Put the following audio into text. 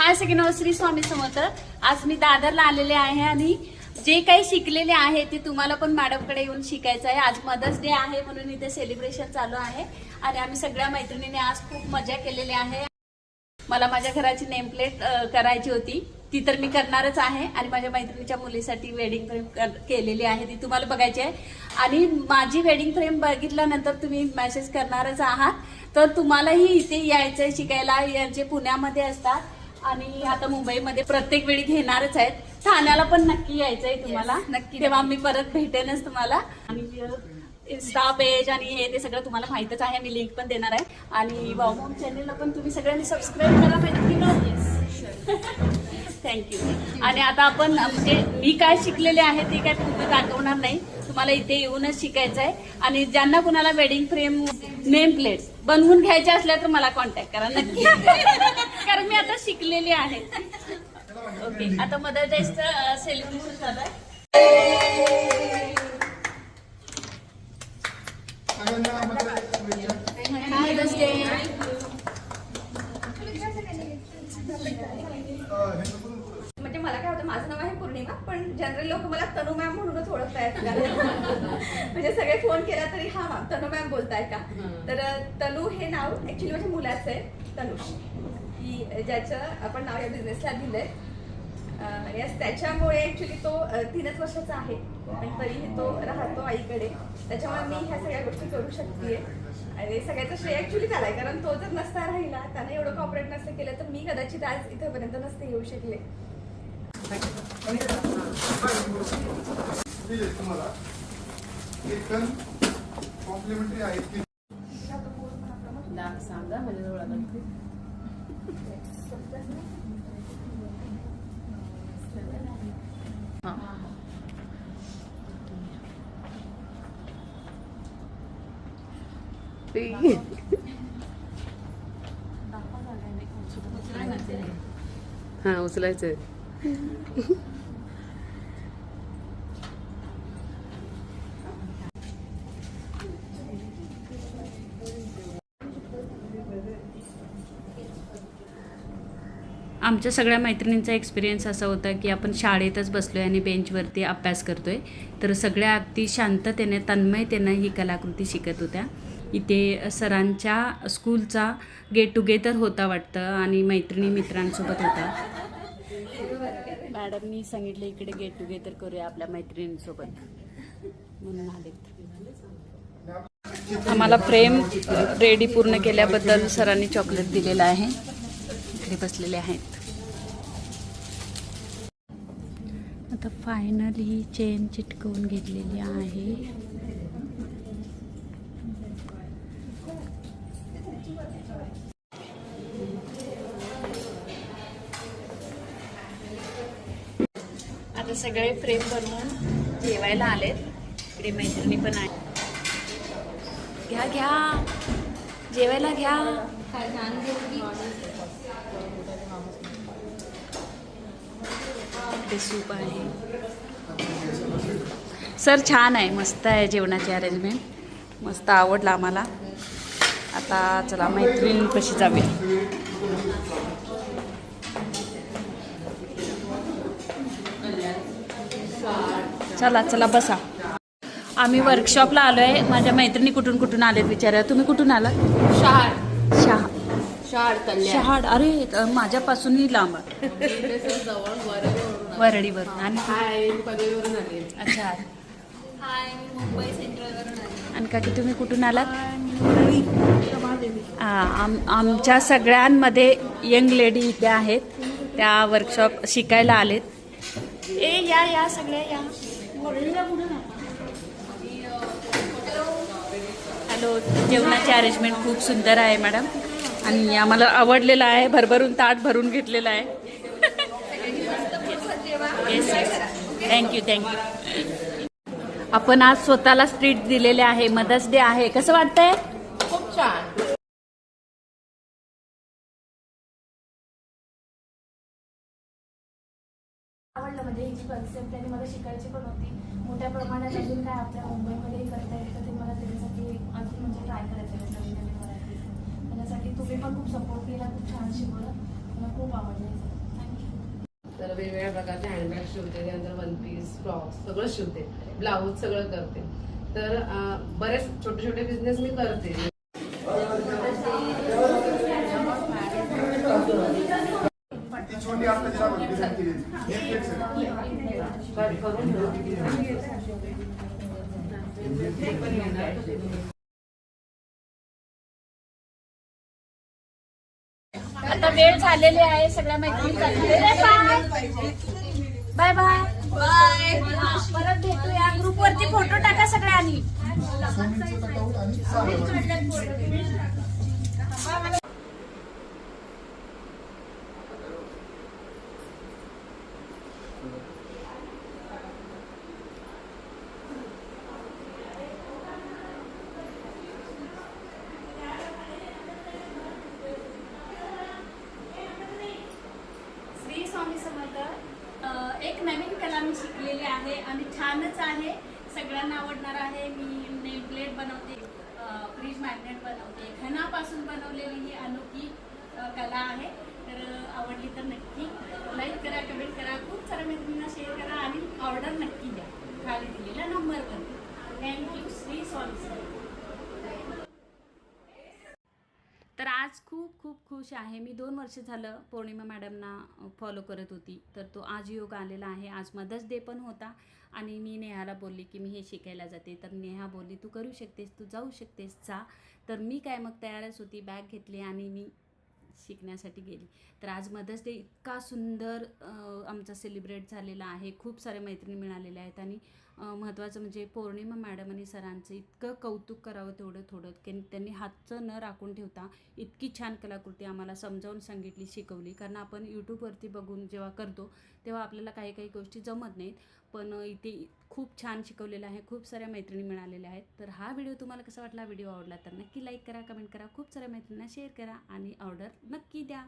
हाय सगळ्यांना श्री स्वामी समर्थ. आज मी दादरला आलेले आहे आणि जे काही शिकलेले आहे ते तुम्हाला पण मॅडमकडे येऊन शिकायचं आहे. आज मदर्स डे आहे म्हणून इथे सेलिब्रेशन चालू आहे. आणि आम्ही सगळ्या मैत्रिणींनी आज खूप मजा केलेली आहे. मला माझ्या घराची नेमप्लेट करायची होती. ती तर मी करणारच आहे. आणि माझ्या मैत्रिणीच्या मुलीसाठी वेडिंग फ्रेम केलेली आहे. ती तुम्हाला बघायची आहे. आणि माझी वेडिंग फ्रेम बघितल्यानंतर तुम्ही मेसेज करणारच आहात. तर तुम्हालाही इथे यायचंय शिकायला. जे पुण्यामध्ये असतात आणि आता मुंबईमध्ये प्रत्येक वेळी घेणारच आहेत. ठाण्याला पण नक्की यायचंय तुम्हाला. नक्की. तेव्हा मी परत भेटेनच तुम्हाला. आणि इन्स्टा पेज आणि हे ते सगळं तुम्हाला माहितच आहे. मी लिंक पण देणार आहे. आणि वावमोम चॅनेलला पण तुम्ही सगळ्यांनी सबस्क्राईब करा पाहिजे की थँक्यू आणि आता आपण म्हणजे मी काय शिकलेले आहे ते काय तुम्ही दाखवणार नाही. तुम्हाला इथे येऊनच शिकायचं आहे. आणि ज्यांना कुणाला वेडिंग फ्रेम नेम प्लेट्स बनवून घ्यायच्या असल्या तर मला कॉन्टॅक्ट करा नक्की. कारण मी आता शिकलेली आहे. ओके आता मदर डेचं सेलिब्रेशन झालं म्हणजे मला काय होतं माझं नाव आहे पूर्णिमा पण जनरल लोक मला तनु मॅम म्हणूनच ओळखतायत. म्हणजे सगळे फोन केला तरी हा मॅम तनु मॅम बोलताय का? तर तनु हे नाव ऍक्च्युली माझ्या मुलाचं आहे तनुष. ज्याचं आपण नाव या बिझनेसला दिलंय. यस त्याच्यामुळे ऍक्च्युली तो तीनच वर्षाचा आहे. पण तरीही तो राहतो आईकडे. त्याच्यामुळे मी ह्या सगळ्या गोष्टी करू शकते आणि सगळ्याचं श्रेय ऍक्च्युली त्याला आहे. कारण तो जर नसता राहिला त्याने एवढं कॉपरेट नसतं केलं तर मी कदाचित आज इथंपर्यंत नसते येऊ शकले. तुम्हाला कॉम्प्लिमेंटरी आहे की हा आमच्या सगळ्या मैत्रिणींचा एक्सपिरियन्स असा होता की आपण शाळेतच बसलो आहे आणि बेंचवरती अभ्यास करतोय. तर सगळ्या अगदी शांततेने तन्मयतेनं ही कलाकृती शिकत होत्या. इथे सरांच्या स्कूलचा गेट टुगेदर होता वाटतं आणि मैत्रिणी मित्रांसोबत होता. मॅडमनी सांगितलं इकडे गेट टुगेदर करूया आपल्या मैत्रिणींसोबत. म्हणून आलेत आम्हाला फ्रेम रेडी पूर्ण केल्याबद्दल सरांनी चॉकलेट दिलेलं आहे. इकडे बसलेले आहेत. आता फायनल ही चेन चिटकवून घेतलेली आहे. आता सगळे फ्रेम बनवून जेवायला आलेत. इकडे मैत्रिणी पण आहे घ्या घ्या. जेवायला घ्या. ते सूप आहे. सर छान आहे. मस्त आहे जेवणाची अरेंजमेंट मस्त आवडलं आम्हाला. आता चला मैत्रीण कशी जाऊया चला चला बसा. आम्ही वर्कशॉपला आलो आहे माझ्या मैत्रिणी कुठून कुठून आलेत विचारा तुम्ही कुठून आलात? शहाड. शहा शहाड कल्याण. शहाड. अरे माझ्यापासूनही लांब वरडीवरून आणि आले. अच्छा. हाय मी मुंबई सेंट्रलवरून आले. आणि काकी तुम्ही कुठून आलात? आ, आम आमच्या सगळ्यांमध्ये यंग लेडी इथे आहेत. त्या वर्कशॉप शिकायला आलेत. ए या या सगळ्या या. हॅलो जेवणाची अरेंजमेंट खूप सुंदर आहे मॅडम आणि आम्हाला आवडलेलं आहे भरभरून ताट भरून घेतलेलं आहे. येस येस थँक्यू थँक्यू आपण आज स्वतःला स्ट्रीट दिलेले आहे मदर्स डे आहे. कसं वाटतंय? खूप छान. आवडलं म्हणजे ही कन्सेप्ट मला शिकायची पण होती. मोठ्या प्रमाणात अजून काय आपल्या मुंबईमध्ये करता येईल तर ते मला त्याच्यासाठी अजून म्हणजे ट्राय करायचं त्याच्यासाठी तुम्ही पण खूप सपोर्ट केला खूप छान शिकवलं मला खूप आवडलं हे सगळं. तर वेगवेगळ्या प्रकारचे हँडबॅग शिवते त्यानंतर वन पीस फ्रॉक्स सगळं शिवते. ब्लाऊज सगळं करते. तर बरेच छोटे छोटे बिझनेस मी करते. ती आता वेळ झालेली आहे सगळ्या मैत्रिणी बाय बाय बाय. परत भेटूया. ग्रुप वरती फोटो टाका सगळ्यांनी सोनीचं टाकाऊ आणि साबण. श्री स्वामी समर्थ अं, एक नवीन कला मी शिकलेली आहे आणि छानच आहे. सगळ्यांना आवडणार आहे. मी नेम प्लेट बनवते फ्रीज मॅग्नेट बनवते. घनापासून बनवलेली ही अनोखी कला आहे. तर आवडली तर नक्की लाईक करा कमेंट करा. खूप साऱ्या मैत्रिणींना शेअर करा आणि ऑर्डर नक्की द्या खाली दिलेल्या नंबरवर थँक्यू श्री स्वामी समर्थ तर आज खूप खूप खुश आहे. मी दोन वर्ष झालं पौर्णिमा मॅडमना फॉलो करत होती. तर तो आज योग आलेला आहे. आज मदर्स डे पण होता आणि मी नेहाला बोलली की मी हे शिकायला जाते. तर नेहा बोलली तू करू शकतेस तू जाऊ शकतेस जा. तर मी काय मग तयारच होती बॅग घेतली आणि मी शिकण्यासाठी गेली. तर आज मदर्स डे इतका सुंदर आमचा सेलिब्रेट झालेला आहे. खूप साऱ्या मैत्रिणी मिळालेल्या आहेत आणि महत्त्वाचं म्हणजे पौर्णिमा मॅडम आणि सरांचं इतकं कौतुक करावं तेवढं थोडं की त्यांनी हातचं न राखून ठेवता इतकी छान कलाकृती आम्हाला समजावून सांगितली शिकवली. कारण आपण यूट्यूबवरती बघून जेव्हा करतो तेव्हा आपल्याला काही काही गोष्टी जमत नाहीत. पण इथे खूप छान शिकवलेलं आहे. खूप साऱ्या मैत्रिणी मिळालेल्या आहेत. तर हा व्हिडिओ तुम्हाला कसा वाटला? व्हिडिओ आवडला तर नक्की लाईक करा कमेंट करा. खूप साऱ्या मैत्रिणींना शेअर करा आणि ऑर्डर नक्की द्या